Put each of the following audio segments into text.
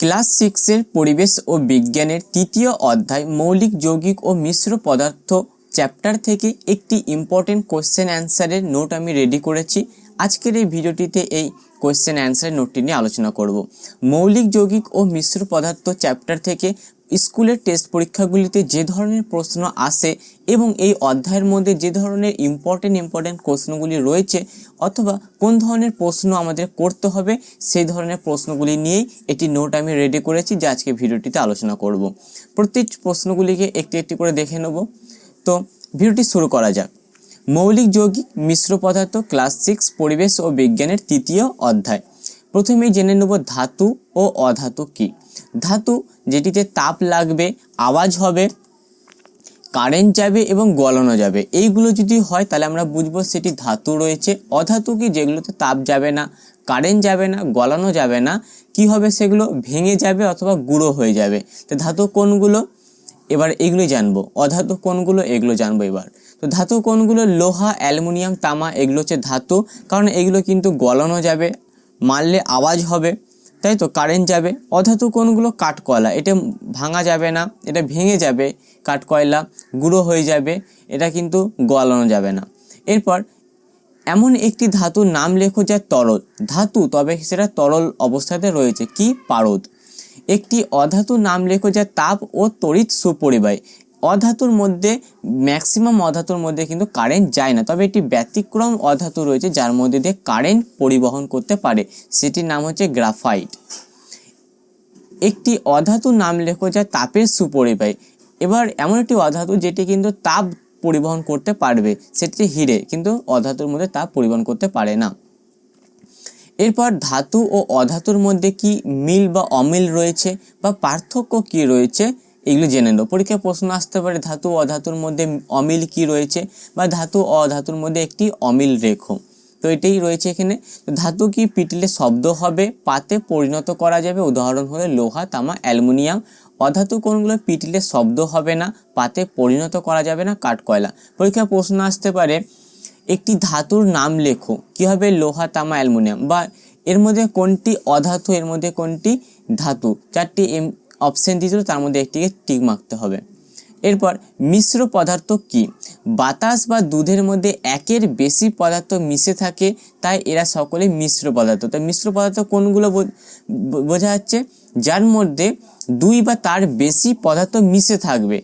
Class সিক্সের পরিবেশ ও বিজ্ঞানের তৃতীয় অধ্যায় মৌলিক, যৌগিক ও মিশ্র পদার্থ চ্যাপ্টার থেকে একটি ইম্পর্টেন্ট কোশ্চেন অ্যান্সারের নোট আমি রেডি করেছি। আজকের এই ভিডিওটিতে এই কোয়েশ্চেন অ্যান্সারের নোটটি নিয়ে আলোচনা করব। মৌলিক, যৌগিক ও মিশ্র পদার্থ চ্যাপ্টার থেকে স্কুলের টেস্ট পরীক্ষাগুলিতে যে ধরনের প্রশ্ন আসে এবং এই অধ্যায়ের মধ্যে যে ধরনের ইম্পর্টেন্ট ইম্পর্টেন্ট প্রশ্নগুলি রয়েছে অথবা কোন ধরনের প্রশ্ন আমাদের করতে হবে, সেই ধরনের প্রশ্নগুলি নিয়েই একটি নোট আমি রেডি করেছি যা আজকে ভিডিওটিতে আলোচনা করব। প্রত্যেক প্রশ্নগুলিকে একটি একটি করে দেখে নেব। তো ভিডিওটি শুরু করা যাক। মৌলিক যৌগিক মিশ্র পদার্থ ক্লাস সিক্স পরিবেশ ও বিজ্ঞানের তৃতীয় অধ্যায়। প্রথমেই জেনে নেব ধাতু ও অধাতু কি। ধাতু, যেটিতে তাপ লাগবে, আওয়াজ হবে কারেন্ট যাবে এবং গলানো যাবে। এইগুলো যদি হয়, তাহলে আমরা বুঝব সেটি ধাতু রয়েছে। অধাতু কি, যেগুলোতে তাপ যাবে না কারেন্ট যাবে না গলানো যাবে না। কি হবে সেগুলো? ভেঙে যাবে অথবা গুঁড়ো হয়ে যাবে। তো ধাতু কোনগুলো? এবার এগুলো জানব। অধাতু কোনগুলো? এগুলো জানব এবার। তো ধাতু কোনগুলো? লোহা, অ্যালুমিনিয়াম, তামা, এগুলো হচ্ছে ধাতু। কারণ এগুলো কিন্তু গলানো যাবে মারলে আওয়াজ হবে, তাই তো? কারেন্ট যাবে অধাতু কোনগুলো কাঠকয়লা, এটা ভাঙা যাবে না, এটা ভেঙে যাবে কাঠকয়লা, গুঁড়ো হয়ে যাবে, এটা কিন্তু গলানো যাবে না। এরপর এমন একটি ধাতুর নাম লেখো যা তরল। ধাতু, তবে সেটা তরল অবস্থাতে রয়েছে। কি? পারদ। একটি অধাতু নাম লেখো যা তাপ ও তড়িৎ সুপরিবাহী। অধাতুর মধ্যে ম্যাক্সিমাম অধাতুর মধ্যে কিন্তু কারেন্ট যায় না। তবে একটি ব্যতিক্রম অধাতু রয়েছে, যার মধ্যে দিয়ে কারেন্ট পরিবহন করতে পারে। সেটির নাম হচ্ছে গ্রাফাইট একটি অধাতু নাম লেখো যা তাপের সুপরিবাহী। এবার এমন একটি অধাতু যেটি কিন্তু তাপ পরিবহন করতে পারবে, সেটি হিরে, কিন্তু অধাতুর মধ্যে তাপ পরিবহন করতে পারে না। এরপর ধাতু ও অধাতুর মধ্যে কি মিল বা অমিল রয়েছে বা পার্থক্য কি রয়েছে? এগুলো জেনে নেব পরীক্ষায় প্রশ্ন আসতে পারে ধাতু অধাতুর মধ্যে অমিল কি রয়েছে বা ধাতু অধাতুর মধ্যে একটি অমিল রেখো। তো এটাই রয়েছে এখানে। ধাতু কি পিটলে শব্দ হবে? পাতে পরিণত করা যাবে। উদাহরণ হলো লোহা, তামা, অ্যালুমিনিয়াম। অধাতু কোনগুলো পিটলে শব্দ হবে না, পাতে পরিণত করা যাবে না, কাঠকয়লা। পরীক্ষায় প্রশ্ন আসতে পারে একটি ধাতুর নাম লেখো। কি হবে? লোহা, তামা, অ্যালুমিনিয়াম। বা এর মধ্যে কোনটি অধাতু, এর মধ্যে কোনটি ধাতু? চারটি এম অপশন দিয়েছিল তার মধ্যে একটিকে টিক মারতে হবে। এরপর মিশ্র পদার্থ কি? বাতাস বা দুধের মধ্যে একের বেশি পদার্থ মিশে থাকে, তাই এরা সকলে মিশ্র পদার্থ। তাই মিশ্র পদার্থ কোনগুলো বোঝা যাচ্ছে? যার মধ্যে দুই বা তার বেশি পদার্থ মিশে থাকবে।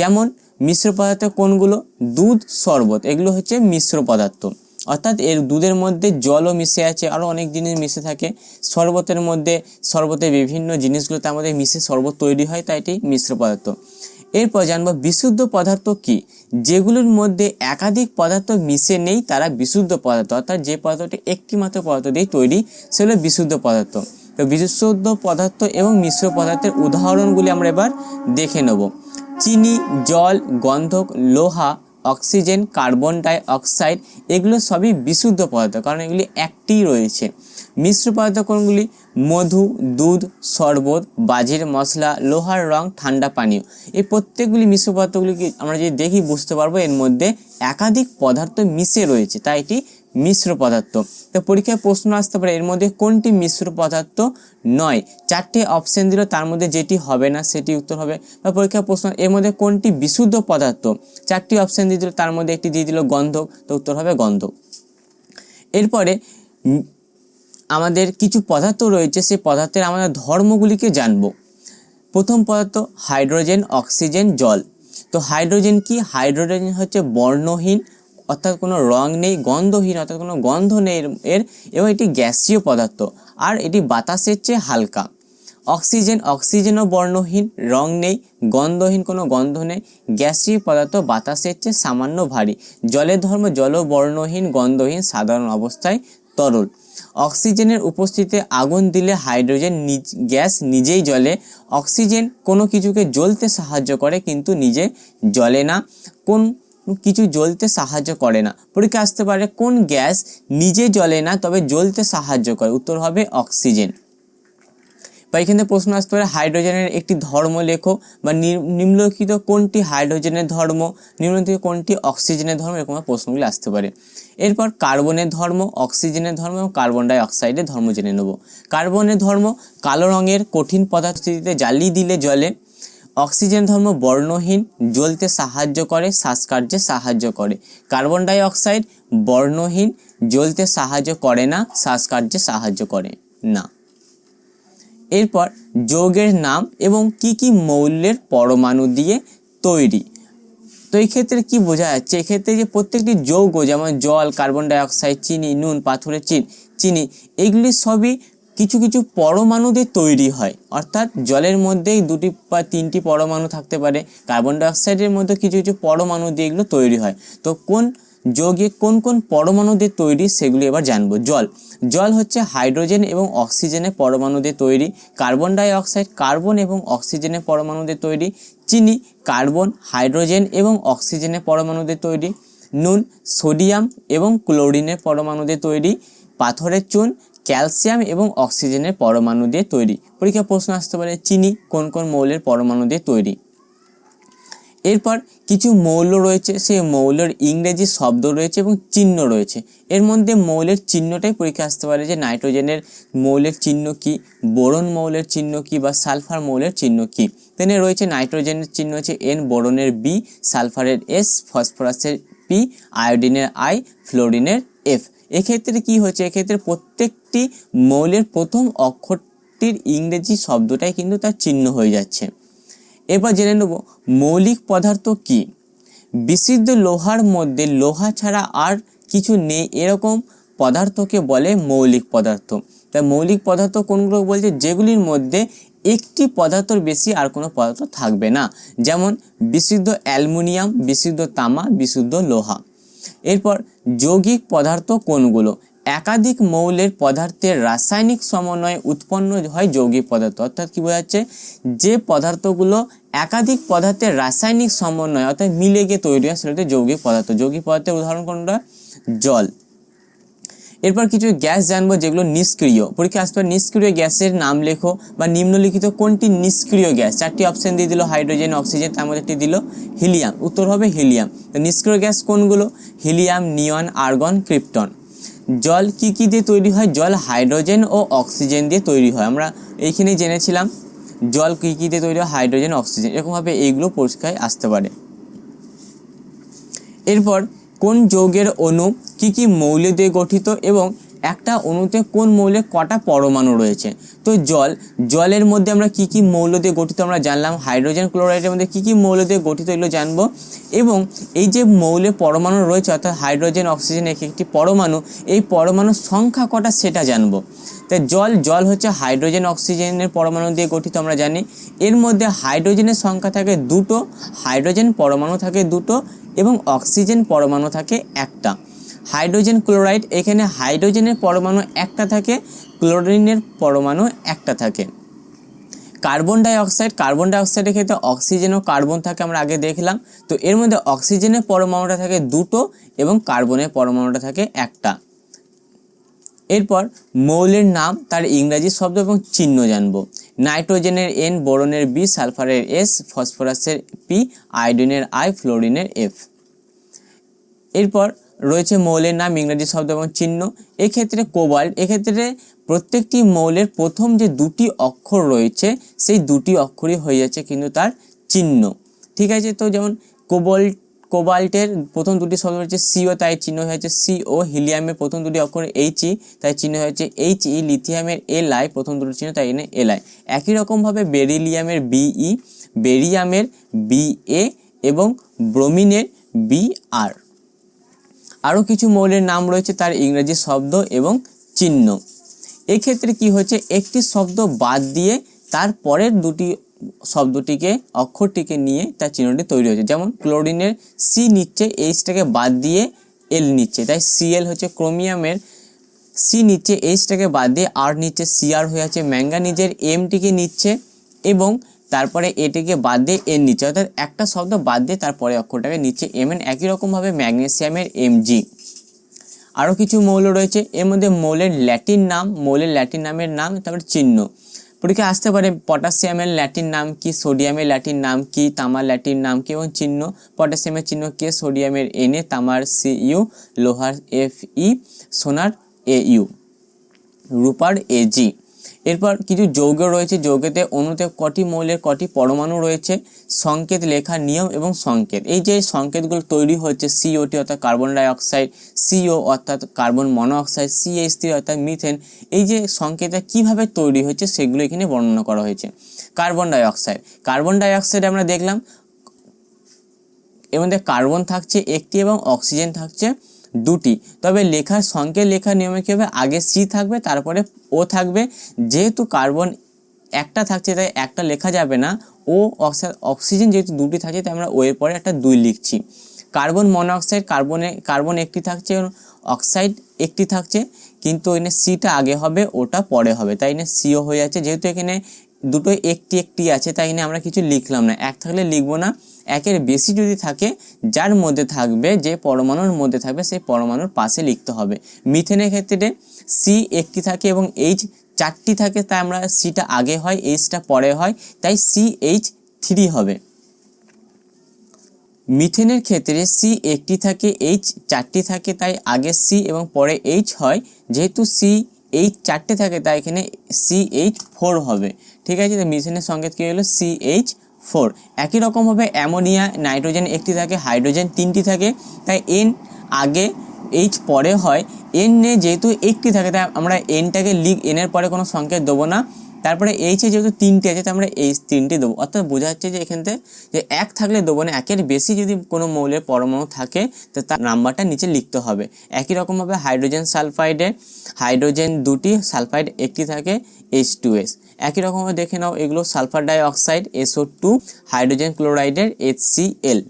যেমন মিশ্র পদার্থ কোনগুলো? দুধ, শরবত। এগুলো হচ্ছে মিশ্র পদার্থ। অর্থাৎ এর দুধের মধ্যে জলও মিশে আছে আরও অনেক জিনিস মিশে থাকে। শরবতের মধ্যে, শরবতের বিভিন্ন জিনিসগুলো তার মধ্যে মিশে শরবত তৈরি হয়, তাই এটি মিশ্র পদার্থ। এরপর জানব বিশুদ্ধ পদার্থ কি? যেগুলোর মধ্যে একাধিক পদার্থ মিশে নেই, তারা বিশুদ্ধ পদার্থ। অর্থাৎ যে পদার্থটি একটি মাত্র পদার্থ দিয়ে তৈরি সেগুলো বিশুদ্ধ পদার্থ। তো বিশুদ্ধ পদার্থ এবং মিশ্র পদার্থের উদাহরণগুলি আমরা এবার দেখে নেব। চিনি, জল, গন্ধক, লোহা অক্সিজেন, কার্বন ডাই, অক্সাইড, এগুলো সবই বিশুদ্ধ পদার্থ, কারণ এগুলি একটিই রয়েছে। মিশ্র পদার্থ কোনগুলি মধু, দুধ, শরবত, বাজির মশলা, লোহার রং, ঠান্ডা পানীয়। এই প্রত্যেকগুলি মিশ্র পদার্থগুলিকে আমরা যদি দেখি, বুঝতে পারব এর মধ্যে একাধিক পদার্থ মিশে রয়েছে। তাই এটি মিশ্র পদার্থ। তো পরীক্ষায় প্রশ্ন আসতে পারে, এর মধ্যে কোনটি মিশ্র পদার্থ নয়? চারটি অপশন দিল, তার মধ্যে যেটি হবে না সেটি উত্তর হবে। বা পরীক্ষায় প্রশ্ন, এর মধ্যে কোনটি বিশুদ্ধ পদার্থ? চারটি অপশন দিয়ে দিল, তার মধ্যে একটি দিয়ে দিল গন্ধক তো উত্তর হবে গন্ধক এরপরে আমাদের কিছু পদার্থ রয়েছে, সেই পদার্থের আমরা ধর্মগুলিকে জানব। প্রথম পদার্থ, হাইড্রোজেন, অক্সিজেন, জল। তো হাইড্রোজেন কি? হাইড্রোজেন হচ্ছে বর্ণহীন অর্থাৎ কোনো রং নেই, গন্ধহীন, অর্থাৎ কোনো গন্ধ নেই এর- এবং এটি গ্যাসীয় পদার্থ। আর এটি বাতাসের চেয়ে হালকা। অক্সিজেন, অক্সিজেনও বর্ণহীন, রং নেই, গন্ধহীন, কোনো গন্ধ নেই, গ্যাসীয় পদার্থ বাতাসের চেয়ে সামান্য ভারী। জলের ধর্ম জল বর্ণহীন, গন্ধহীন, সাধারণ অবস্থায় তরল। অক্সিজেনের উপস্থিতিতে আগুন দিলে হাইড্রোজেন গ্যাস নিজেই জ্বলে। অক্সিজেন কোনো কিছুকে জ্বলতে সাহায্য করে, কিন্তু নিজে জ্বলে না। কোন কিছু জ্বলতে সাহায্য করে না। পরীক্ষা আসতে পারে কোন গ্যাস নিজে জ্বলে না, তবে জ্বলতে সাহায্য করে। উত্তর হবে অক্সিজেন। বা এখানে প্রশ্ন আসতে পারে, হাইড্রোজেনের একটি ধর্ম লেখো বা নিম্নলিখিত কোনটি হাইড্রোজেনের ধর্ম, নিম্নলিখিত কোনটি অক্সিজেনের ধর্ম, এরকম প্রশ্নগুলি আসতে পারে। এরপর কার্বনের ধর্ম, অক্সিজেনের ধর্ম এবং কার্বন ডাই অক্সাইডের ধর্ম জেনে নেব। কার্বনের ধর্ম কালো রঙের কঠিন পদার্থটিতে জ্বালিয়ে দিলে জলে অক্সিজেন ধর্ম বর্ণহীন, জ্বলতে সাহায্য করে, শ্বাসকার্যে সাহায্য করে। কার্বন ডাই অক্সাইড বর্ণহীন, জ্বলতে সাহায্য করে না, শ্বাসকার্যে সাহায্য করে না। এরপর, যৌগের নাম এবং কি কি মৌলের পরমাণু দিয়ে তৈরি। তো এই ক্ষেত্রে কি বোঝা যাচ্ছে? এক্ষেত্রে যে প্রত্যেকটি যৌগ, যেমন জল, কার্বন ডাই অক্সাইড চিনি, নুন, পাথরের চিন, চিনি, এগুলি সবই কিছু কিছু পরমাণু দিয়ে তৈরি হয়। অর্থাৎ জলের মধ্যেই দুটি বা তিনটি পরমাণু থাকতে পারে। কার্বন ডাই অক্সাইডের মধ্যে কিছু কিছু পরমাণু দিয়ে এগুলো তৈরি হয়। তো কোন যৌগে কোন কোন পরমাণু দিয়ে তৈরি সেগুলি এবার জানব। জল। জল হচ্ছে হাইড্রোজেন এবং অক্সিজেনের পরমাণু দিয়ে তৈরি। কার্বন ডাই অক্সাইড কার্বন এবং অক্সিজেনের পরমাণু দিয়ে তৈরি। চিনি, কার্বন, হাইড্রোজেন এবং অক্সিজেনের পরমাণু দিয়ে তৈরি। নুন, সোডিয়াম এবং ক্লোরিনের পরমাণু দিয়ে তৈরি। পাথরের চুন ক্যালসিয়াম এবং অক্সিজেনের পরমাণু দিয়ে তৈরি। পরীক্ষা প্রশ্ন আসতে পারে, চিনি কোন কোন মৌলের পরমাণু দিয়ে তৈরি? এরপর কিছু মৌল রয়েছে, সেই মৌলের ইংরেজি শব্দ রয়েছে এবং চিহ্ন রয়েছে। এর মধ্যে মৌলের চিহ্নটাই পরীক্ষা আসতে পারে যে নাইট্রোজেনের মৌলের চিহ্ন কি, বোরন মৌলের চিহ্ন কি বা সালফার মৌলের চিহ্ন কি। তেনে রয়েছে নাইট্রোজেনের চিহ্ন হচ্ছে এন বোরনের বি সালফারের এস ফসফরাসের পি আয়োডিনের আই ফ্লোরিনের এফ এক্ষেত্রে কি হচ্ছে এক্ষেত্রে প্রত্যেকটি মৌলের প্রথম অক্ষরটির ইংরেজি শব্দটাই কিন্তু তার চিহ্ন হয়ে যাচ্ছে। এবার জেনে নেব, মৌলিক পদার্থ কি? বিশুদ্ধ লোহার মধ্যে লোহা ছাড়া আর কিছু নেই এরকম পদার্থকে বলে মৌলিক পদার্থ। তাই মৌলিক পদার্থ কোনগুলো বলছে? যেগুলির মধ্যে একটি পদার্থর বেশি আর কোনো পদার্থ থাকবে না। যেমন, বিশুদ্ধ অ্যালুমিনিয়াম, বিশুদ্ধ তামা, বিশুদ্ধ লোহা। এরপর যৌগিক পদার্থ কোনগুলো? একাধিক মৌলের পদার্থের রাসায়নিক সমন্বয়ে উৎপন্ন হয় যৌগিক পদার্থ। অর্থাৎ কি বোঝাচ্ছে? যে পদার্থগুলো একাধিক পদার্থের রাসায়নিক সমন্বয়, অর্থাৎ মিলে গিয়ে তৈরি হয়, সেটা যৌগিক পদার্থ। যৌগিক পদার্থের উদাহরণ কোনটা? জল। এরপর কিছু গ্যাস জানব, যেগুলো নিষ্ক্রিয়। পরীক্ষা আসতে নিষ্ক্রিয় গ্যাসের নাম লেখো বা নিম্নলিখিত কোনটি নিষ্ক্রিয় গ্যাস? চারটি অপশন দিয়ে দিল হাইড্রোজেন অক্সিজেন তার মধ্যে একটি দিল হিলিয়াম উত্তর হবে হিলিয়াম নিষ্ক্রিয় গ্যাস কোনগুলো? হিলিয়াম নিয়ন আর্গন ক্রিপ্টন জল কি কি দিয়ে তৈরি হয়? জল হাইড্রোজেন ও অক্সিজেন দিয়ে তৈরি হয়। আমরা এইখানে জেনেছিলাম জল কি কী দিয়ে তৈরি হয়? হাইড্রোজেন অক্সিজেন এরকমভাবে এইগুলো পরিষ্কার আসতে পারে। এরপর কোন যৌগের অণু কি কি মৌল দিয়ে গঠিত এবং একটা অণুতে কোন মৌলে কটা পরমাণু রয়েছে? তো জল, জলের মধ্যে আমরা কি কি মৌল দিয়ে গঠিত আমরা জানলাম, হাইড্রোজেন ক্লোরাইডের মধ্যে কি কি মৌল দিয়ে গঠিত এগুলো জানব। এবং এই যে মৌলে পরমাণু রয়েছে, অর্থাৎ হাইড্রোজেন, অক্সিজেন এক একটি পরমাণু, এই পরমাণুর সংখ্যা কটা সেটা জানব। তাই জল জল হচ্ছে হাইড্রোজেন, অক্সিজেনের পরমাণু দিয়ে গঠিত আমরা জানি। এর মধ্যে হাইড্রোজেনের সংখ্যা থাকে দুটো, হাইড্রোজেন পরমাণু থাকে দুটো এবং অক্সিজেন পরমাণু থাকে একটা। হাইড্রোজেন ক্লোরাইড, এখানে হাইড্রোজেনের পরমাণু একটা থাকে, ক্লোরিনের পরমাণু একটা থাকে। কার্বন ডাই অক্সাইড কার্বন ডাই অক্সাইডের ক্ষেত্রে অক্সিজেন ও কার্বন থাকে আমরা আগে দেখলাম। তো এর মধ্যে অক্সিজেনের পরমাণুটা থাকে দুটো এবং কার্বনের পরমাণুটা থাকে একটা। এরপর মৌলের নাম, তার ইংরাজি শব্দ এবং চিহ্ন জানব। নাইট্রোজেনের এন বোরনের বি সালফারের এস ফসফরাসের পি আয়োডিনের আই ফ্লোরিনের এফ এরপর রয়েছে মৌলের নাম ইংরেজি শব্দ এবং চিহ্ন। এক্ষেত্রে কোবাল্ট, এক্ষেত্রে প্রত্যেকটি মৌলের প্রথম যে দুটি অক্ষর রয়েছে, সেই দুটি অক্ষরই হয়ে যাচ্ছে কিন্তু তার চিহ্ন। ঠিক আছে? তো যেমন কোবল্ট কোবাল্টের প্রথম দুটি শব্দ হচ্ছে সিও তাই চিহ্ন হয়েছে সিও হিলিয়ামের প্রথম দুটি অক্ষর এইচ ই, তাই চিহ্ন হয়েছে এইচ ই, লিথিয়ামের এল আই, প্রথম দুটি চিহ্ন, তাই এনে এল আই। একই রকমভাবে বেরিলিয়ামের বিই বেরিয়ামের বি এ এবং ব্রোমিনের বি আর। আরও কিছু মৌলের নাম রয়েছে, তার ইংরেজি শব্দ এবং চিহ্ন। এক্ষেত্রে কি হচ্ছে, একটি শব্দ বাদ দিয়ে তার পরের দুটি শব্দটিকে, অক্ষরটিকে নিয়ে তার চিহ্নটি তৈরি হয়েছে। যেমন ক্লোরিনের সি নিচ্ছে এইচটাকে বাদ দিয়ে এল নিচ্ছে। তাই সিএল হচ্ছে ক্রোমিয়ামের সি নিচ্ছে এইচটাকে বাদ দিয়ে আর নিচ্ছে সিআর হয়ে আছে ম্যাঙ্গানিজের এমটিকে নিচ্ছে এবং তারপরে এটিকে বাদ দিয়ে এন নিচ্ছে। অর্থাৎ একটা শব্দ বাদ দিয়ে তারপরে অক্ষরটাকে নিচ্ছে। এম এন একই রকমভাবে ম্যাগনেসিয়ামের এম জি আরও কিছু মৌল রয়েছে। এর মধ্যে মৌলের ল্যাটিন নাম, মৌলের ল্যাটিন নামের নাম, তারপরে চিহ্ন। পরীক্ষায় আসতে পারে পটাশিয়ামের ল্যাটিন নাম কি, সোডিয়ামের ল্যাটিন নাম কি, তামার ল্যাটিন নাম কি, এবং চিহ্ন, পটাশিয়ামের চিহ্ন কে, সোডিয়ামের এন এ, তামার সি ইউ লোহার এফ ই সোনার এ ইউ রূপার এজি এরপর কিছু যৌগ রয়েছে। যৌগেতে অণুতে কটি মৌলের, কটি পরমাণু রয়েছে। সংকেত, লেখা, নিয়ম এবং সংকেত। এই যে সংকেতগুলো তৈরি হচ্ছে সিওটি অর্থাৎ কার্বন ডাইঅক্সাইড সিও অর্থাৎ কার্বন মনোঅক্সাইড সিএইচ থ্রি অর্থাৎ মিথেন এই যে সংকেতটা কীভাবে তৈরি হচ্ছে সেগুলো এখানে বর্ণনা করা হয়েছে। কার্বন ডাইঅক্সাইড কার্বন ডাইঅক্সাইড আমরা দেখলাম, এর মধ্যে কার্বন থাকছে, একটি এবং অক্সিজেন থাকছে। দুটি। তবে লেখার সংকেত লেখার নিয়মে কী হবে, আগে সি থাকবে, তারপরে ও থাকবে। যেহেতু কার্বন একটা থাকছে, তাই একটা লেখা যাবে না। ও অক্সিজেন যেহেতু দুটি থাকছে, তাই আমরা ও এর পরে একটা দুই লিখছি। কার্বন মনোঅক্সাইড কার্বনে, কার্বন একটি থাকছে অক্সাইড একটি থাকছে। কিন্তু এখানে সিটা আগে হবে, ওটা পরে হবে। তাই এখানে সিও হয়ে যাচ্ছে। যেহেতু এখানে দুটো একটি একটি আছে, তাই এখানে আমরা কিছু লিখলাম না। এক থাকলে লিখব না। একের বেশি যদি থাকে, যার মধ্যে থাকবে, যে পরমাণুর মধ্যে থাকবে, সেই পরমাণুর পাশে লিখতে হবে। মিথেনের ক্ষেত্রে সি একটি থাকে এবং এইচ চারটি থাকে, তাই আমরা সিটা আগে হয় এইচটা পরে হয়, তাই সি এইচ থ্রি হবে। মিথেনের ক্ষেত্রে সি একটি থাকে এইচ চারটি থাকে, তাই আগে সি এবং পরে এইচ হয়। যেহেতু সি এইচ চারটে থাকে, তাই এখানে সি এইচ ফোর হবে। ঠিক আছে? মিথেনের সংকেত কী হলো? সি এইচ ফোর একই রকমভাবে অ্যামোনিয়া, নাইট্রোজেন একটি থাকে, হাইড্রোজেন তিনটি থাকে। তাই এন আগে এইচ পরে হয়। এন যেহেতু একটি থাকে, তাই আমরা এনটাকে লিগ এনের পরে কোনো সংকেত দেবো না। তারপরে এইচে যেহেতু তিনটে আছে, তো আমরা এইচ তিনটে দেবো। অর্থাৎ বোঝা যাচ্ছে যে এখানতে যে এক থাকলে দেবো না, একের বেশি যদি কোনো মৌলের পরমাণু থাকে, তো তার নাম্বারটা নিচে লিখতে হবে। একই রকমভাবে হাইড্রোজেন সালফাইডে হাইড্রোজেন দুটি সালফাইড, একটি থাকে এইচ টু এস একই রকমভাবে দেখে নাও, এগুলো sulphur dioxide SO two hydrogen ক্লোরাইডের H C L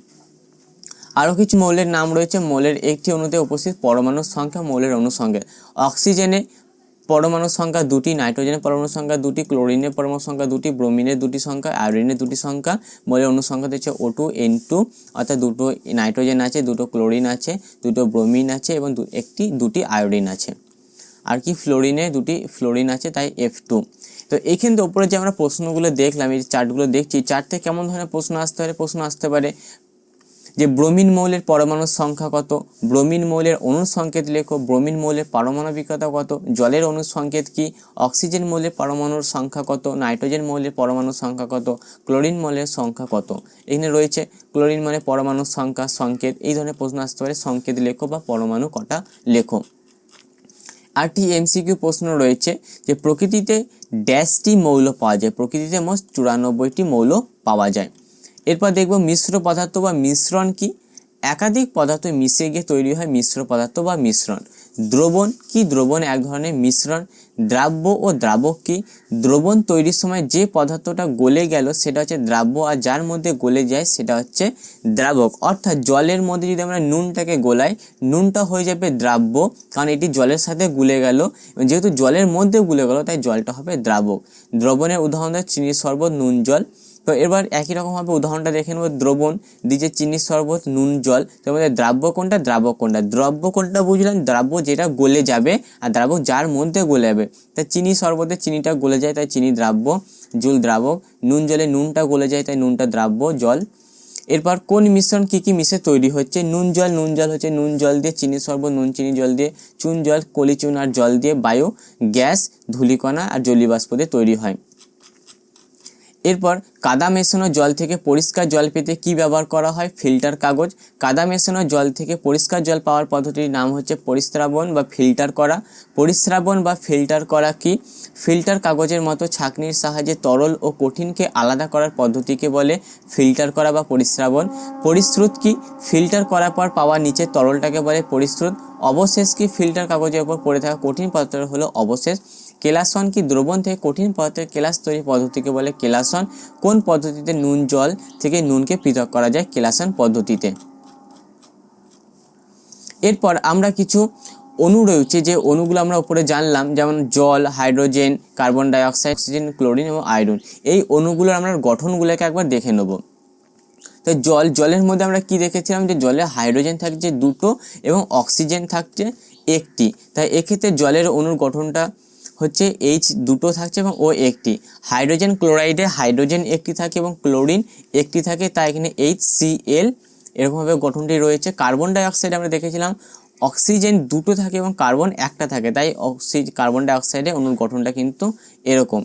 আরও কিছু মৌলের নাম রয়েছে, মৌলের একটি অণুতে উপস্থিত পরমাণুর সংখ্যা, মৌলের অনুসংখ্যা অক্সিজেনে পরমাণুর সংখ্যা দুটি, নাইট্রোজেনের পরমাণুর সংখ্যা দুটি, ক্লোরিনের পরমাণুর সংখ্যা দুটি, ব্রোমিনের দুটি সংখ্যা, আয়োডিনের দুটি সংখ্যা, মৌলের অনুসংখ্যা হচ্ছে ও টু এন টু অর্থাৎ দুটো নাইট্রোজেন আছে, দুটো ক্লোরিন আছে, দুটো ব্রোমিন আছে এবং একটি, দুটি আয়োডিন আছে। আর কি ফ্লোরিনে দুটি ফ্লোরিন আছে, তাই এফ টু তো এইখান থেকে উপরে যে আমরা প্রশ্নগুলো দেখলাম, এই চার্টগুলো দেখছি চার্টে কেমন ধরনের প্রশ্ন আসতে পারে? প্রশ্ন আসতে পারে যে ব্রোমিন মৌলের পরমাণুর সংখ্যা কত? ব্রোমিন মৌলের অণুর সংকেত লেখো। ব্রোমিন মৌলের পারমাণবিকতা কত? জলের অণুর সংকেত কি? অক্সিজেন মৌলের পরমাণুর সংখ্যা কত? নাইট্রোজেন মৌলের পরমাণুর সংখ্যা কত? ক্লোরিন মৌলের সংখ্যা কত? এখানে রয়েছে ক্লোরিন মানে পরমাণুর সংখ্যা, সংকেত। এই ধরনের প্রশ্ন আসতে পারে। সংকেত লেখো বা পরমাণু কটা লেখো। আরটি এমসিকিউ প্রশ্ন রয়েছে যে প্রকৃতিতে ড্যাশটি মৌল পাওয়া যায়। প্রকৃতিতে মোট চুরানব্বইটি মৌল পাওয়া যায়। এরপর দেখব মিশ্র পদার্থ বা মিশ্রণ কি? একাধিক পদার্থ মিশে গিয়ে তৈরি হয় মিশ্র পদার্থ বা মিশ্রণ। দ্রবণ কি? দ্রবণ এক ধরনের মিশ্রণ। দ্রাব্য ও দ্রাবক কি? দ্রবণ তৈরির সময় যে পদার্থটা গলে গেল সেটা হচ্ছে দ্রাব্য আর যার মধ্যে গলে যায় সেটা হচ্ছে দ্রাবক। অর্থাৎ জলের মধ্যে যদি আমরা নুনটাকে গোলাই, নুনটা হয়ে যাবে দ্রাব্য। কারণ এটি জলের সাথে গুলে গেল। যেহেতু জলের মধ্যে গুলে গেল, তাই জলটা হবে দ্রাবক। দ্রবণের উদাহরণ চিনি শরবত, নুন, জল। তো এবার একই রকমভাবে উদাহরণটা দেখে নেব, দ্রবণ দিচ্ছে চিনি শরবত, নুন, জল, তো মধ্যে দ্রাব্য কোনটা? দ্রাবক কোনটা? দ্রব্য কোনটা বুঝলাম, দ্রাব্য যেটা গলে যাবে আর দ্রাবক যার মধ্যে গলে যাবে। তাই চিনি শরবতে চিনিটা গলে যায়, তাই চিনি দ্রাব্য, জল দ্রাবক নুন জলে নুনটা গলে যায়, তাই নুনটা দ্রাব্য, জল। এরপর কোন মিশ্রণ কি কি মিশে তৈরি হচ্ছে? নুন জল নুন জল হচ্ছে নুন জল দিয়ে চিনি শরবত, নুন চিনি জল দিয়ে চুন জল, কলি চুন আর জল দিয়ে বায়ু, গ্যাস, ধূলিকণা আর জলীয়বাষ্প দিয়ে তৈরি হয়। এরপর কাদা মেশানো জল থেকে পরিষ্কার জল পেতে কি ব্যবহার করা হয়? ফিল্টার কাগজ। কাদা মেশানো জল থেকে পরিষ্কার জল পাওয়ার পদ্ধতির নাম হচ্ছে পরিস্রাবণ বা ফিল্টার করা। পরিস্রাবণ বা ফিল্টার করা কি? ফিল্টার কাগজের মতো ছাঁকনির সাহায্যে তরল ও কঠিনকে আলাদা করার পদ্ধতিকে বলে ফিল্টার করা বা পরিস্রাবণ পরিশ্রুত কি? ফিল্টার করার পর পাওয়া নিচের তরলটাকে বলে পরিশ্রুত। অবশেষ কি? ফিল্টার কাগজের উপর পড়ে থাকা কঠিন পদার্থ হলো অবশেষ। কেলাসন কি দ্রবণ থেকে কঠিন পদার্থের কেলাস তৈরি পদ্ধতিকে বলে কেলাসন? কোন পদ্ধতিতে নুন, জল থেকে নুনকে পৃথক করা যায় কেলাসন পদ্ধতিতে? এরপর আমরা কিছু অণু রয়েছে, যে অণুগুলো আমরা উপরে জানলাম, যেমন জল, hydrogen, carbon dioxide, oxygen, chlorine এবং আয়রন। এই অণুগুলোর আমরা গঠনগুলোকে একবার দেখে নেব। তো জল, জলের মধ্যে আমরা কি দেখেছিলাম? যে জলে হাইড্রোজেন থাকছে দুটো এবং অক্সিজেন থাকছে একটি। তাই এক্ষেত্রে জলের অণুর গঠনটা হচ্ছে এইচ দুটো থাকছে এবং ও একটি। হাইড্রোজেন ক্লোরাইডে হাইড্রোজেন একটি থাকে এবং ক্লোরিন একটি থাকে তাই এখানে এইচ সি এল এরকমভাবে গঠনটি রয়েছে। কার্বন ডাইঅক্সাইড আমরা দেখেছিলাম অক্সিজেন দুটো থাকে এবং কার্বন একটা থাকে, তাই অক্সি কার্বন ডাইঅক্সাইডে অণুর গঠনটা কিন্তু এরকম।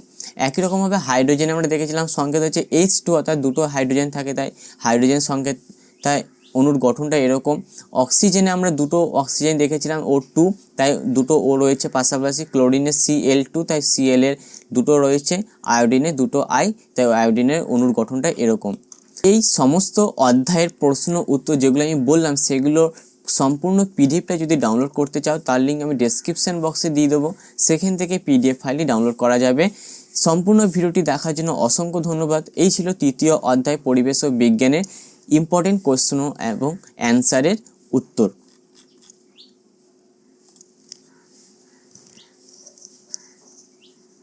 একই রকমভাবে হাইড্রোজেন আমরা দেখেছিলাম, সংকেত হচ্ছে এইচ টু অর্থাৎ দুটো হাইড্রোজেন থাকে, তাই হাইড্রোজেন সংকেত তাই অণুর গঠনটা এরকম। অক্সিজেনে আমরা দুটো অক্সিজেন দেখেছিলাম ও টু তাই দুটো ও রয়েছে। পাশাপাশি ক্লোরিনের সি এল টু তাই সি এর দুটো রয়েছে। আয়োডিনে দুটো আই তাই আয়োডিনের অণুর গঠনটা এরকম। এই সমস্ত অধ্যায়ের প্রশ্ন উত্তর যেগুলো আমি বললাম, সেগুলো সম্পূর্ণ পিডিএফটা যদি ডাউনলোড করতে চাও, তার লিঙ্ক আমি ডেসক্রিপশন বক্সে দিয়ে দেবো। সেখান থেকে পিডিএফ ফাইলটি ডাউনলোড করা যাবে। সম্পূর্ণ ভিডিওটি দেখার জন্য অসংখ্য ধন্যবাদ। এই ছিল তৃতীয় অধ্যায় পরিবেশ ও বিজ্ঞানের ইম্পর্টেন্ট কোশ্চেন এবং অ্যান্সারের উত্তর।